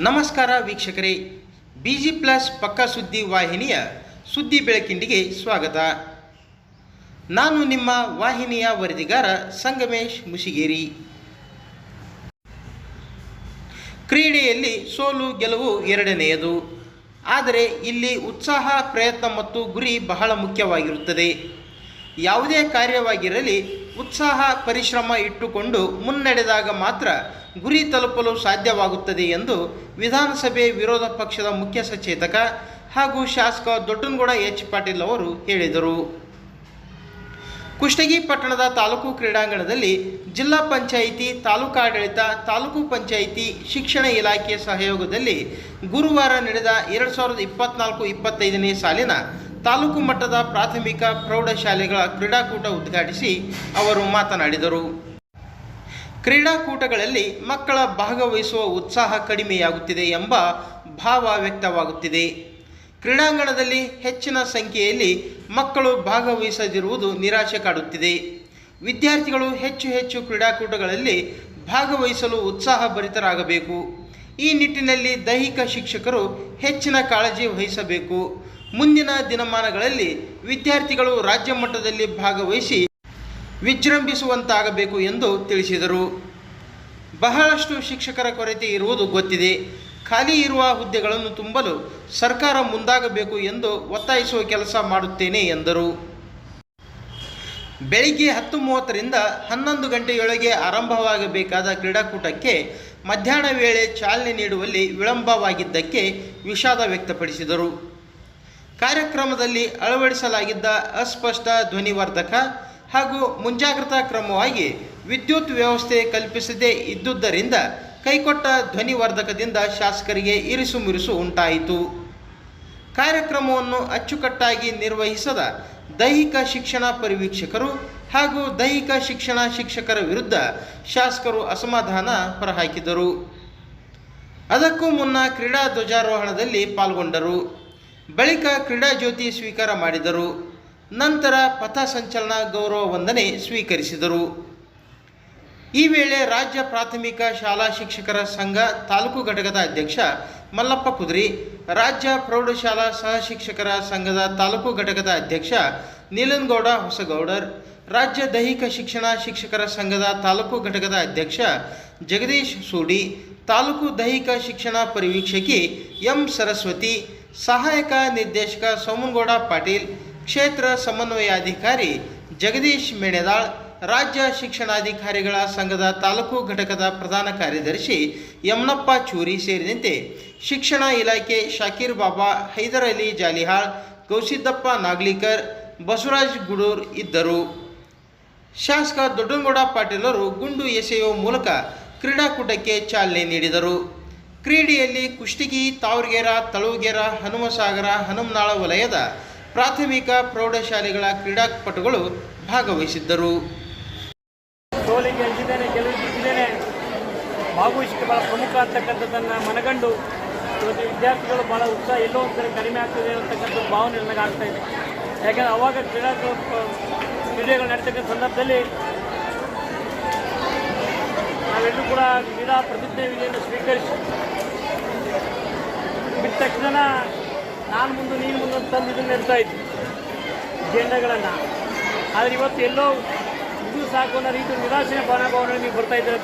ನಮಸ್ಕಾರ ವೀಕ್ಷಕರೇ B G plus ಪಕ್ಕ ಸುದ್ದಿ ವಾಹಿನಿಯ ಸುದ್ದಿ ಬೆಳಕಿಂಡಿಗೆ ಸ್ವಾಗತ. ನಾನು ನಿಮ್ಮ ವಾಹಿನಿಯ ವರದಿಗಾರ ಸಂಗಮೇಶ್ ಮುಸಿಗೇರಿ ಕ್ರೀಡೆಯಲ್ಲಿ ಸೋಲು ಗೆಲುವು ಎರಡನೆಯದು. ಆದರೆ ಇಲ್ಲಿ ಉತ್ಸಾಹ, ಪ್ರಯತ್ನ ಮತ್ತು ಗುರಿ ಬಹಳ ಮುಖ್ಯವಾಗಿರುತ್ತದೆ. ಯಾವುದೇ ಕಾರ್ಯವಾಗಿರಲಿ ಉತ್ಸಾಹ, ಪರಿಶ್ರಮ ಇಟ್ಟುಕೊಂಡು ಮುನ್ನಡೆದಾಗ ಮಾತ್ರ ಗುರಿ ತಲುಪಲು ಸಾಧ್ಯವಾಗುತ್ತದೆ ಎಂದು ವಿಧಾನಸಭೆ ವಿರೋಧ ಪಕ್ಷದ ಮುಖ್ಯ ಸಚೇತಕ ಹಾಗೂ ಶಾಸಕ ದೊಡ್ಡನಗೌಡ ಎಚ್ ಪಾಟೀಲ್ ಅವರು ಹೇಳಿದರು. ಕುಷ್ಟಗಿ ಪಟ್ಟಣದ ತಾಲೂಕು ಕ್ರೀಡಾಂಗಣದಲ್ಲಿ ಜಿಲ್ಲಾ ಪಂಚಾಯಿತಿ ತಾಲೂಕಾಡಳಿತ ತಾಲೂಕು ಪಂಚಾಯಿತಿ, ಶಿಕ್ಷಣ ಇಲಾಖೆ ಸಹಯೋಗದಲ್ಲಿ ಗುರುವಾರ ನಡೆದ ಎರಡು ಸಾವಿರದ ಇಪ್ಪತ್ನಾಲ್ಕು ಇಪ್ಪತ್ತೈದನೇ ಸಾಲಿನ ತಾಲೂಕು ಮಟ್ಟದ ಪ್ರಾಥಮಿಕ ಪ್ರೌಢಶಾಲೆಗಳ ಕ್ರೀಡಾಕೂಟ ಉದ್ಘಾಟಿಸಿ ಅವರು ಮಾತನಾಡಿದರು. ಕ್ರೀಡಾಕೂಟಗಳಲ್ಲಿ ಮಕ್ಕಳ ಭಾಗವಹಿಸುವ ಉತ್ಸಾಹ ಕಡಿಮೆಯಾಗುತ್ತಿದೆ ಎಂಬ ಭಾವ ವ್ಯಕ್ತವಾಗುತ್ತಿದೆ. ಕ್ರೀಡಾಂಗಣದಲ್ಲಿ ಹೆಚ್ಚಿನ ಸಂಖ್ಯೆಯಲ್ಲಿ ಮಕ್ಕಳು ಭಾಗವಹಿಸದಿರುವುದು ನಿರಾಶೆ ಕಾಡುತ್ತಿದೆ. ವಿದ್ಯಾರ್ಥಿಗಳು ಹೆಚ್ಚು ಹೆಚ್ಚು ಕ್ರೀಡಾಕೂಟಗಳಲ್ಲಿ ಭಾಗವಹಿಸಲು ಉತ್ಸಾಹಭರಿತರಾಗಬೇಕು ಈ ನಿಟ್ಟಿನಲ್ಲಿ ದೈಹಿಕ ಶಿಕ್ಷಕರು ಹೆಚ್ಚಿನ ಕಾಳಜಿ ವಹಿಸಬೇಕು. ಮುಂದಿನ ದಿನಮಾನಗಳಲ್ಲಿ ವಿದ್ಯಾರ್ಥಿಗಳು ರಾಜ್ಯ ಮಟ್ಟದಲ್ಲಿ ಭಾಗವಹಿಸಿ ವಿಜೃಂಭಿಸುವಂತಾಗಬೇಕು ಎಂದು ತಿಳಿಸಿದರು. ಬಹಳಷ್ಟು ಶಿಕ್ಷಕರ ಕೊರತೆ ಇರುವುದು ಗೊತ್ತಿದೆ. ಖಾಲಿ ಇರುವ ಹುದ್ದೆಗಳನ್ನು ತುಂಬಲು ಸರ್ಕಾರ ಮುಂದಾಗಬೇಕು ಎಂದು ಒತ್ತಾಯಿಸುವ ಕೆಲಸ ಮಾಡುತ್ತೇನೆ ಎಂದರು. ಬೆಳಿಗ್ಗೆ ಹತ್ತು ಮೂವತ್ತರಿಂದ ಹನ್ನೊಂದು ಗಂಟೆಯೊಳಗೆ ಆರಂಭವಾಗಬೇಕಾದ ಕ್ರೀಡಾಕೂಟಕ್ಕೆ ಮಧ್ಯಾಹ್ನ ವೇಳೆ ಚಾಲನೆ ನೀಡುವಲ್ಲಿ ವಿಳಂಬವಾಗಿದ್ದಕ್ಕೆ ವಿಷಾದ ವ್ಯಕ್ತಪಡಿಸಿದರು. ಕಾರ್ಯಕ್ರಮದಲ್ಲಿ ಅಳವಡಿಸಲಾಗಿದ್ದ ಅಸ್ಪಷ್ಟ ಧ್ವನಿವರ್ಧಕ ಹಾಗೂ ಮುಂಜಾಗ್ರತಾ ಕ್ರಮವಾಗಿ ವಿದ್ಯುತ್ ವ್ಯವಸ್ಥೆ ಕಲ್ಪಿಸದೇ ಇದ್ದುದರಿಂದ ಕೈಕೊಟ್ಟ ಧ್ವನಿವರ್ಧಕದಿಂದ ಶಾಸಕರಿಗೆ ಇರಿಸು ಮುರಿಸು ಉಂಟಾಯಿತು. ಕಾರ್ಯಕ್ರಮವನ್ನು ಅಚ್ಚುಕಟ್ಟಾಗಿ ನಿರ್ವಹಿಸದ ದೈಹಿಕ ಶಿಕ್ಷಣ ಪರಿವೀಕ್ಷಕರು ಹಾಗೂ ದೈಹಿಕ ಶಿಕ್ಷಣ ಶಿಕ್ಷಕರ ವಿರುದ್ಧ ಶಾಸಕರು ಅಸಮಾಧಾನ ಹೊರಹಾಕಿದರು. ಅದಕ್ಕೂ ಮುನ್ನ ಕ್ರೀಡಾ ಧ್ವಜಾರೋಹಣದಲ್ಲಿ ಪಾಲ್ಗೊಂಡರು. ಬಳಿಕ ಕ್ರೀಡಾ ಜ್ಯೋತಿ ಸ್ವೀಕಾರ ಮಾಡಿದರು. ನಂತರ ಪಥ ಸಂಚಲನ ಗೌರವ ವಂದನೆ ಸ್ವೀಕರಿಸಿದರು. ಈ ವೇಳೆ ರಾಜ್ಯ ಪ್ರಾಥಮಿಕ ಶಾಲಾ ಶಿಕ್ಷಕರ ಸಂಘ ತಾಲೂಕು ಘಟಕದ ಅಧ್ಯಕ್ಷ ಮಲ್ಲಪ್ಪ ಕುದ್ರಿ, ರಾಜ್ಯ ಪ್ರೌಢಶಾಲಾ ಸಹ ಶಿಕ್ಷಕರ ಸಂಘದ ತಾಲೂಕು ಘಟಕದ ಅಧ್ಯಕ್ಷ ನೀಲನ್ಗೌಡ ಹೊಸಗೌಡರ್, ರಾಜ್ಯ ದೈಹಿಕ ಶಿಕ್ಷಣ ಶಿಕ್ಷಕರ ಸಂಘದ ತಾಲೂಕು ಘಟಕದ ಅಧ್ಯಕ್ಷ ಜಗದೀಶ್ ಸೂಡಿ, ತಾಲೂಕು ದೈಹಿಕ ಶಿಕ್ಷಣ ಪರಿವೀಕ್ಷಕಿ ಎಂ ಸರಸ್ವತಿ ಸಹಾಯಕ ನಿರ್ದೇಶಕ ಸೋಮನಗೌಡ ಪಾಟೀಲ್, ಕ್ಷೇತ್ರ ಸಮನ್ವಯಾಧಿಕಾರಿ ಜಗದೀಶ್ ಮೆಣೆದಾಳ್, ರಾಜ್ಯ ಶಿಕ್ಷಣಾಧಿಕಾರಿಗಳ ಸಂಘದ ತಾಲೂಕು ಘಟಕದ ಪ್ರಧಾನ ಕಾರ್ಯದರ್ಶಿ ಯಮನಪ್ಪ ಚೂರಿ ಸೇರಿದಂತೆ ಶಿಕ್ಷಣ ಇಲಾಖೆ ಶಾಕೀರ್ ಬಾಬಾ, ಹೈದರ್ ಅಲಿ ಜಾಲಿಹಾಳ್ ಗೌಸಿದ್ದಪ್ಪ ನಾಗ್ಲಿಕರ್, ಬಸವರಾಜ್ ಗುಡೂರ್ ಇದ್ದರು. ಶಾಸಕ ದೊಡ್ಡನಗೌಡ ಪಾಟೀಲರು ಗುಂಡು ಎಸೆಯುವ ಮೂಲಕ ಕ್ರೀಡಾಕೂಟಕ್ಕೆ ಚಾಲನೆ ನೀಡಿದರು. ಕ್ರೀಡೆಯಲ್ಲಿ ಕುಷ್ಟಗಿ, ತಾವರ್ಗೇರ ತಳುವಗೆರ ಹನುಮಸಾಗರ, ಹನುಮನಾಳ ವಲಯದ ಪ್ರಾಥಮಿಕ ಪ್ರೌಢಶಾಲೆಗಳ ಕ್ರೀಡಾಪಟುಗಳು ಭಾಗವಹಿಸಿದ್ದರು. ಸೋಲಿಗೆ ಅಂಜಿದ್ದೇನೆ ಗೆಲುವಿಗೆ ಬಿದ್ದಿದ್ದೇನೆ ಭಾಗವಹಿಸಿಕೆ ಪ್ರಮುಖ ಅಂತಕ್ಕಂಥದ್ದನ್ನು ಮನಗಂಡು ಇವತ್ತು ವಿದ್ಯಾರ್ಥಿಗಳು ಭಾಳ ಉತ್ಸಾಹ ಎಲ್ಲೋ ಒಂದು ಕಡೆ ಕಡಿಮೆ ಆಗ್ತದೆ ಅಂತಕ್ಕಂಥ ಭಾವನೆ ನನಗೆ ಆಗ್ತಾ ಇದೆ. ಯಾಕೆಂದರೆ ಅವಾಗ ಕ್ರೀಡಾ ಕ್ರೀಡೆಗಳು ನಡೀತಕ್ಕಂಥ ಸಂದರ್ಭದಲ್ಲಿ ನಾವೆಲ್ಲರೂ ಕೂಡ ವಿವಿಧ ಪ್ರತಿಜ್ಞೆ ವಿಧಿಯನ್ನು ಸ್ವೀಕರಿಸಿ ಬಿಟ್ಟ ತಕ್ಷಣ ನಾನು ಮುಂದೆ, ನೀನು ಮುಂದೆ ತಂದು ಇದನ್ನು ಇರ್ತಾ ಇದ್ವಿ. ಜೆಂಡಗಳನ್ನು ಆದರೆ ಇವತ್ತು ಎಲ್ಲೋ ಇದು ಸಾಕು ಅನ್ನೋ ರೀತಿ ನಿರಾಶೆ ಭಾವನೆ ನೀವು ಬರ್ತಾ ಇದ್ದೀರ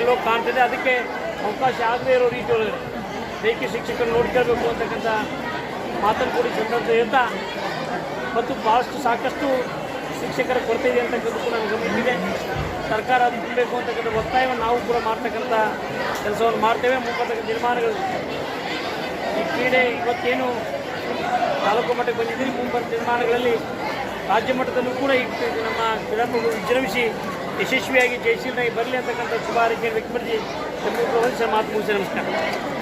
ಎಲ್ಲೋ ಕಾಣ್ತದೆ. ಅದಕ್ಕೆ ಅವಕಾಶ ಆಗದೇ ಇರೋ ರೀತಿ ಒಳಗಡೆ ಬೇಕಿ ಶಿಕ್ಷಕರು ನೋಡ್ಕೊಳ್ಬೇಕು ಅಂತಕ್ಕಂಥ ಮಾತನ್ನು ಕೂಡ ಸಂದರ್ಭ ಹೇಳ್ತಾ, ಮತ್ತು ಭಾಳಷ್ಟು ಸಾಕಷ್ಟು ಶಿಕ್ಷಕರ ಕೊರತೆ ಇದೆ ಅಂತಕ್ಕಂಥದ್ದು ಕೂಡ ಗಮನಿಸಿದೆ ಸರ್ಕಾರ ಅದು ಬಿಡಬೇಕು ಅಂತಕ್ಕಂಥ ಒತ್ತಾಯವನ್ನು ನಾವು ಕೂಡ ಮಾಡ್ತಕ್ಕಂಥ ಕೆಲಸವನ್ನು ಮಾಡ್ತೇವೆ. ಮುಂಬರ್ತಕ್ಕಂಥ ನಿರ್ಮಾಣಗಳು ಈ ಕ್ರೀಡೆ ಇವತ್ತೇನು ತಾಲೂಕು ಮಟ್ಟಕ್ಕೆ ಬಂದಿದ್ದೀರಿ ಮುಂಬರುವ ನಿರ್ಮಾಣಗಳಲ್ಲಿ ರಾಜ್ಯ ಮಟ್ಟದಲ್ಲೂ ಕೂಡ ಈ ನಮ್ಮ ಕ್ರೀಡಾಪಟುಗಳು ವಿಜೃಂಭಿಸಿ ಯಶಸ್ವಿಯಾಗಿ ಜಯಶೀಲನಾಗಿ ಬರಲಿ ಅಂತಕ್ಕಂಥ ಶುಭ ಹಾರೈಕೆಯನ್ನು ವ್ಯಕ್ತಪಡಿಸಿ ತಮ್ಮ ಮಾತು ಮುಗಿಸಿ ನಮಸ್ಕಾರ.